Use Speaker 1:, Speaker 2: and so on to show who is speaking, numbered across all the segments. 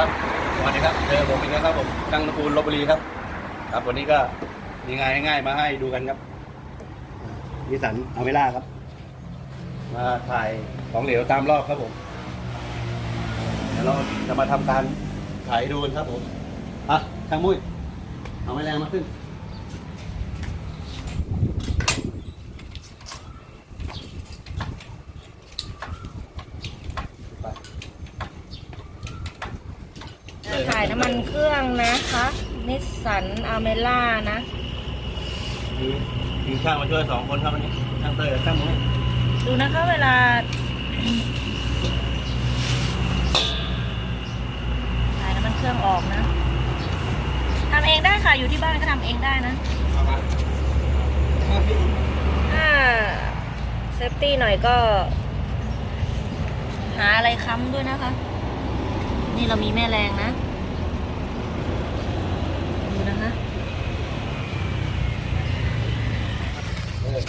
Speaker 1: ครับสวัสดีครับเจอผมอีกแล้วครับผมกังนกูลลบบุรีครับ ครับวันนี้ก็มีงานง่ายๆมาให้ดูกันครับนิสันอเมร่าครับ มาถ่ายของเหลวตามรอบครับผมเดี๋ยวเราจะมาทำการถ่ายดูกันครับผมอะช่างมุ้ยเอาไม้แรงมาขึ้น
Speaker 2: ถ่ายน้ำมันเครื่องนะคะนิสสันอเมร่านะ
Speaker 1: มีมีช่างมาช่วยสองคนครับวันนี้ช่างเตยกับช่างมุ้ย
Speaker 2: ดูนะคะเวลาถ่ายน้ำมันเครื่องออกนะทำเองได้ค่ะอยู่ที่บ้านก็ทำเองได้นะ
Speaker 1: เอามามาพี่
Speaker 2: ถ้าเซฟตี้หน่อยก็ หาอะไรค้ำด้วยนะคะ นี่เรามีแม่แรงนะดู นะคะ
Speaker 1: เออ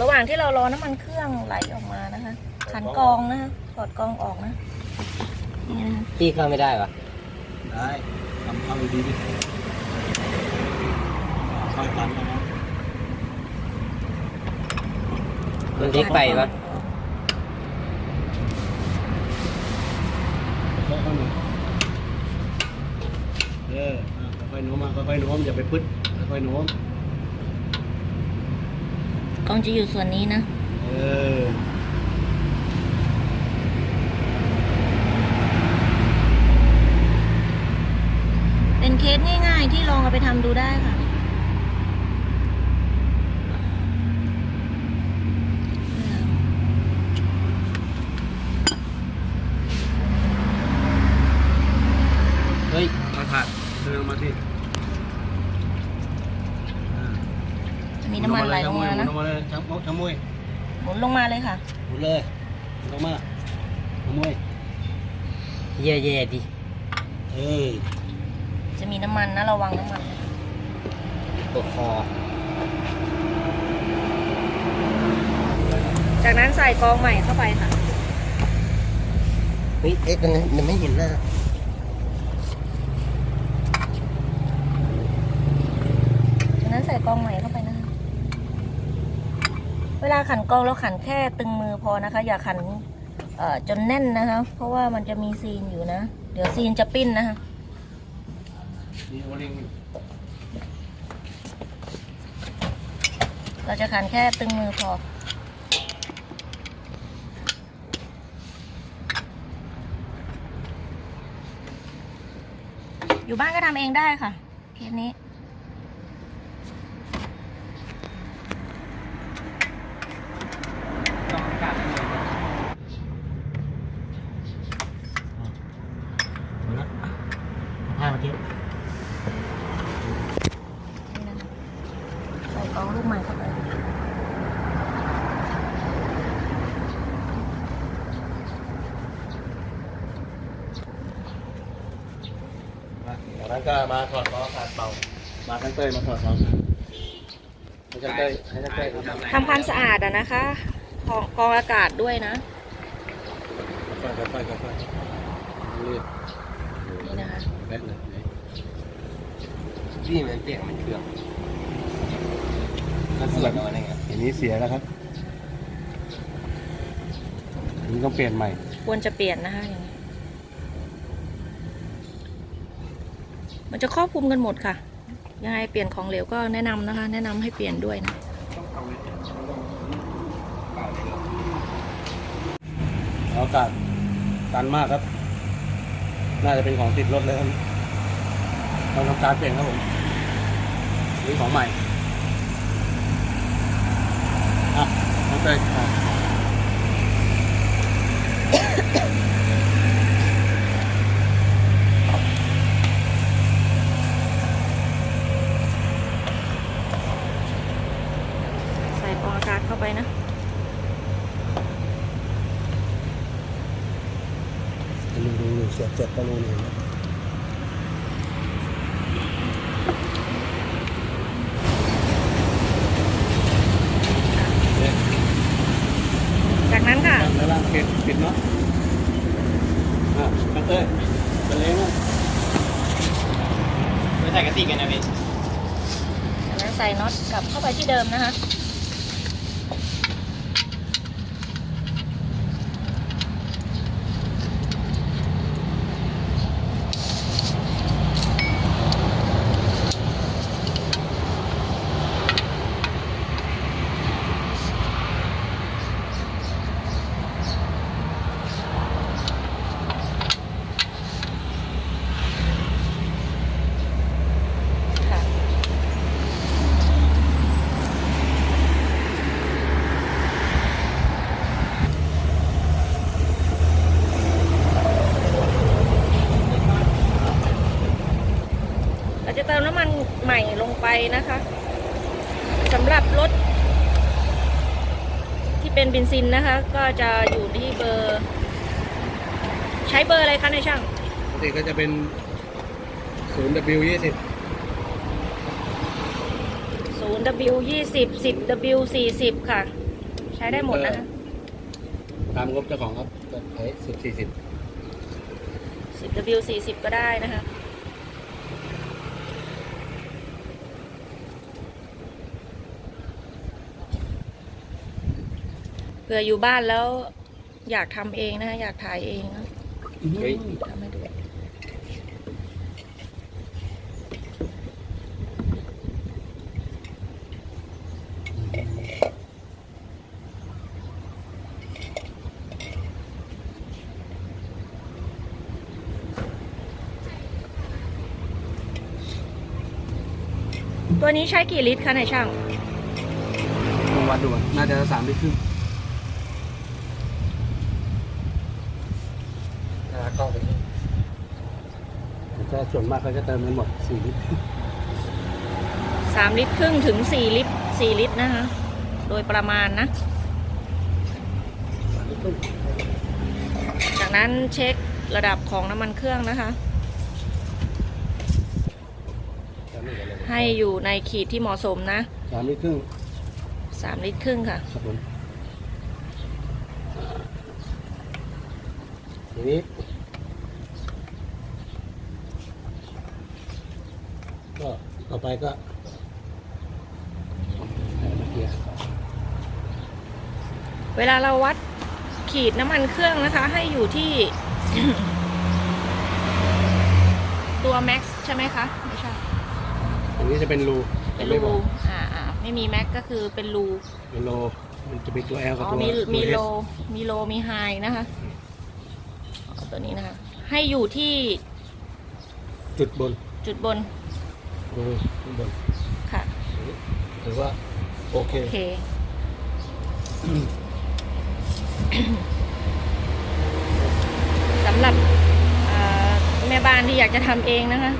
Speaker 2: ระหว่างที่เรารอน้ำมันเครื่องไหลออกมานะคะ ขันกรองนะคะถอดกรองออกนะนี่นะคะ
Speaker 3: พี่เข้าไม่ได้ปะ
Speaker 1: ได้ทำเข้าดีๆดิค่อยฟันนะครับ
Speaker 3: มันเล็กไปปะ
Speaker 1: ค่อยๆหนุนเอออะ ค่อยๆโน้มมาค่อยๆโน้มอย่าไปพึดค่อยๆโน้ม
Speaker 2: กรองจะอยู่ส่วนนี้นะ
Speaker 1: เออ
Speaker 2: เป็นเคสง่ายๆที่ลองเอาไปทำดูได้ค่ะ
Speaker 3: เฮ้ย
Speaker 1: มาผัดเดิน มาที่อ่า
Speaker 2: จะมีน้ำมันไหลลงมา
Speaker 1: ห
Speaker 2: นะ
Speaker 1: มุนลงมาเลยช่างมกช่างมุ้ย
Speaker 2: หมุนลงมาเลยค่ะ
Speaker 1: หมุนเลยหมุนลงมาช่างมุ้ย
Speaker 3: แย่ๆดิ
Speaker 1: เออ
Speaker 2: จะมีน้ำมันนะระวังน้ำมัน
Speaker 3: ปวดคอ
Speaker 2: จากนั้นใส่กรองใหม่เข้าไปค่ะ
Speaker 3: เฮ้ยเอ๊ะตรงนั้นยังไม่เห็นหน้า
Speaker 2: จากนั้น ใส่กองใหม่เข้าไปนะคะ เวลาขันกองเราขันแค่ตึงมือพอนะคะ อย่าขันเอ่อจนแน่นนะคะ เพราะว่ามันจะมีซีนอยู่นะ เดี๋ยวซีนจะปิ้นนะคะ
Speaker 1: นี่โอลิง
Speaker 2: เราจะขันแค่ตึงมือพออยู่บ้านก็ทำเองได้ค่ะเคสนี้
Speaker 1: ผ้ามาทิ้ง
Speaker 2: นี่นะคะใส่กรองลูกใหม่เข้าไป
Speaker 1: จากนั้นก็มาถอดล้อขาดเป่ามาช่างเต้ยมาถอดล้อให้ช่างเต้ยให้ช่างเต้ยทำ
Speaker 2: ทำความสะอาดอะนะคะกรองกรองอากาศด้วยนะ
Speaker 1: ค่อยๆค่อยๆค่อยๆรีบ
Speaker 2: นี่นะคะ
Speaker 1: แป๊บเลย
Speaker 3: พี่มันเปียกมันเครื่องมันส่วนเอาอะไรเงี้ย
Speaker 1: อันนี้เสียแล้วครับอันนี้ต้องเปลี่ยนใหม่
Speaker 2: ควรจะเปลี่ยนนะคะอย่างนี้ มันจะครอบคลุมกันหมดค่ะ ยังไงเปลี่ยนของเหลวก็แนะนำนะคะ แนะนำให้เปลี่ยนด้วยนะ
Speaker 1: อากาศตันมากครับ น่าจะเป็นของติดรถเลยครับเราทำการเปลี่ยนครับผมนี่ของใหม่อะน้องเตยอะ
Speaker 2: ใส่กรองอากาศเข้า ไปนะ
Speaker 1: ดูดูดูเสียบเจ็บก็รู้นี่เห็นไหม
Speaker 2: จากนั้นค่ะ
Speaker 1: แล้วล่างปิดปิดเนาะอะน้องเตยเวลาเลยนะ
Speaker 3: ไม่ใส่กระติกกันนะพี่
Speaker 2: จากนั้นใส่น็อตกลับเข้าไปที่เดิมนะคะค่ะ เราจะเติมน้ำมันใหม่ลงไปนะคะสำหรับรถที่ เป็นเบนซินนะคะ ก็จะอยู่ที่เบอร์ ใช้เบอร์อะไรคะในายช่าง
Speaker 1: ปกติก็จะเป็น 0W 20
Speaker 2: 0W 20 10W 40 ค่ะ ใช้ได้หมดนะคะ
Speaker 1: ตามงบเจ้าของครับก็ใช้สิบสี่สิบ
Speaker 2: 10W 40 ก็ได้นะคะ เผื่ออยู่บ้านแล้ว อยากทำเองนะคะอยากถ่ายเองนะ
Speaker 3: เฮ้ย
Speaker 2: ทำให้ดูตัวนี้ใช้กี่ลิตรคะในายช่าง
Speaker 1: ลองวัดดูอะน่าจะสามลิตรครึ่ง
Speaker 3: ถ้าเข้าไปนี่
Speaker 1: แต่ถ้าส่วนมากเขาจะเติมกันหมดสี่ลิตร
Speaker 2: สามลิตรครึ่งถึงสี่ลิตรสี่ลิตรนะคะ โดยประมาณนะ จากนั้นเช็คระดับของน้ำมันเครื่องนะคะ ให้อยู่ในขีดที่เหมาะสมนะ
Speaker 1: สามลิตรครึ่ง
Speaker 2: สามลิตรครึ่งค่ะ
Speaker 1: ครับผมทีนี้ก็ต่ อไปก็ใส่เกียร์
Speaker 2: เวลาเราวัดขีดน้ำมันเครื่องนะคะ ให้อยู่ที่ ตัวแม็กซ์ใช่ไหมคะไม่ใช่
Speaker 1: อันนี้จะเป็นรู
Speaker 2: เป็น
Speaker 1: ไม่บ
Speaker 2: รู
Speaker 1: อก
Speaker 2: อ่าอ่าไม่มีแม็กก็คือเป็นรู
Speaker 1: เป็นโลมันจะมีตัว L กับ
Speaker 2: อ๋อ
Speaker 1: ตัว
Speaker 2: มีมี
Speaker 1: ตัว
Speaker 2: โล
Speaker 1: S
Speaker 2: มีโลมีไฮนะคะอ๋อตัวนี้นะคะ ให้อยู่ที่
Speaker 1: จุดบน
Speaker 2: จุดบน
Speaker 1: รูข้างบน
Speaker 2: ค่ะ
Speaker 1: ถือว่า โอเค
Speaker 2: โอเค สำหรับเอ่อแม่บ้านที่อยากจะทำเองนะคะ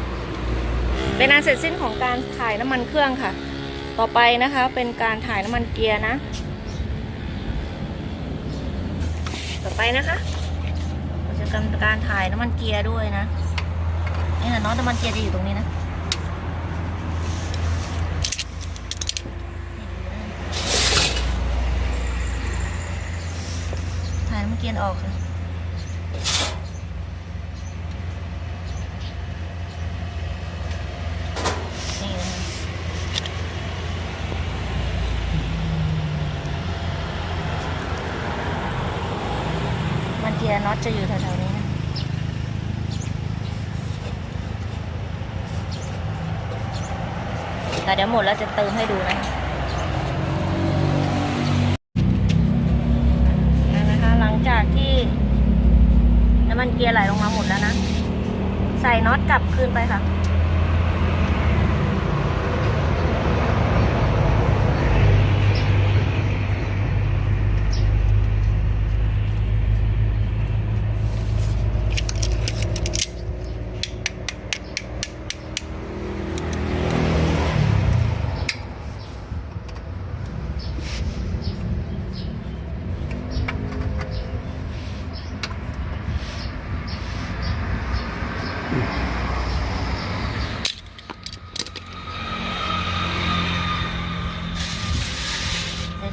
Speaker 2: เป็นอันเสร็จสิ้นของการถ่ายน้ำมันเครื่องค่ะ ต่อไปนะคะ เป็นการถ่ายน้ำมันเกียร์นะ ต่อไปนะคะเราจะทำการถ่ายน้ำมันเกียร์ด้วยนะนี่นะน็อตน้ำมันเกียร์จะอยู่ตรงนี้นะ ถ่ายน้ำมัน เกียร์ออกค่ะมันเกียร์น็อตจะอยู่แถวๆนี้นะแต่เดี๋ยวหมดแล้วจะเติมให้ดูนะ เกียร์ไหลลงมาหมดแล้วนะ ใส่น็อตกลับคืนไปค่ะ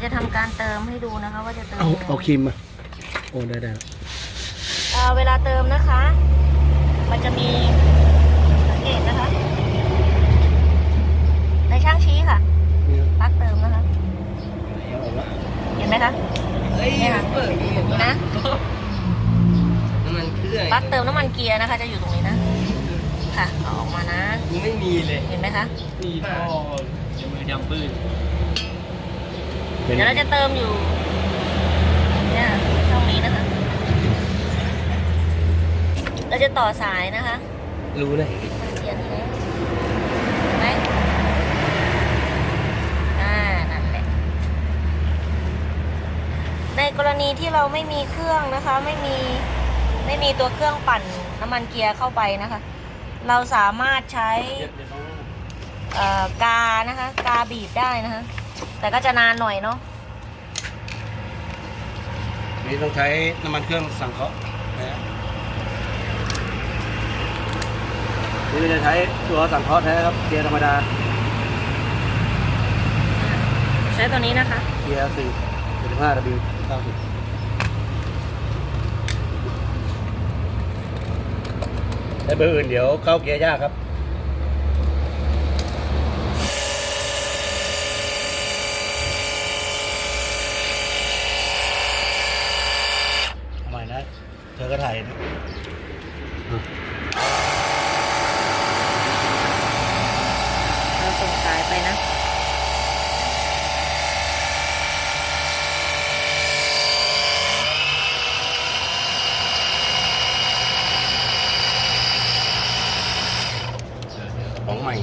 Speaker 2: จะทำการเติมให้ดูนะคะ ว่าจะเติม
Speaker 1: เอา
Speaker 2: ไง
Speaker 1: เอาครีมมาโอ้ได้ได้
Speaker 2: เวลาเติมนะคะ มันจะมีสังเกตนะคะ ในช่างชี้ค่ะปักเติมนะคะ เห็นไหมคะ
Speaker 3: เฮ้ยเปิดดีเห็
Speaker 2: นะนะ น้ำมั
Speaker 3: นเครื่องปักเติมน้ำ
Speaker 2: มันเกียร์นะคะ จะอยู่ตรงนี้นะ ค่ะเอาอกมานะ
Speaker 3: นี่ไม่มีเลย
Speaker 2: เห็นไหมคะ
Speaker 3: มีท่อเดี๋ยวมือดำปื้
Speaker 1: เป็น
Speaker 2: เดี๋ยวเราจะเติมอยู่เนี่ยช่องนี้นะคะ เราจะต่อสายนะคะ
Speaker 3: รู้เลย
Speaker 2: มันเขียนแล้วเห็นไหมอ่านั่นแหละ ในกรณีที่เราไม่มีเครื่องนะคะ ไม่มีไม่มีตัวเครื่องปั่นน้ำมันเกียร์เข้าไปนะคะ เราสามารถใช้เอ่อกานะคะ กาบีบได้นะคะ แต่ก็จะนานหน่อยเนาะ
Speaker 1: นี่ต้องใช้น้ำมันเครื่องสังเคราะห์นะฮะนี่เราจะใช้ตัวสังเคราะห์แท้ครับเกียร์ธรรมดา
Speaker 2: ใช้ตัวนี้นะคะ
Speaker 1: เกียร์สี่เจ็ดสิบห้า W เก้าสิบแต่เบอร์อื่นเดี๋ยวเข้าเกียร์ยากครับ ทำไมนะ เธอก็ถ่ายนะ
Speaker 2: เราส่งสายไปนะ
Speaker 1: ของใหม่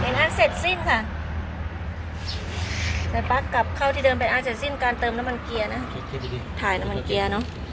Speaker 2: เป็นอันเสร็จสิ้นค่ะใส่ปลั๊กกลับ เข้าที่เดิมเป็นอันเสร็จสิ้นการเติมน้ำมันเกียร์นะ
Speaker 1: คิดดี
Speaker 2: ถ่ายน้ำมันเกียร์เนาะค่ะ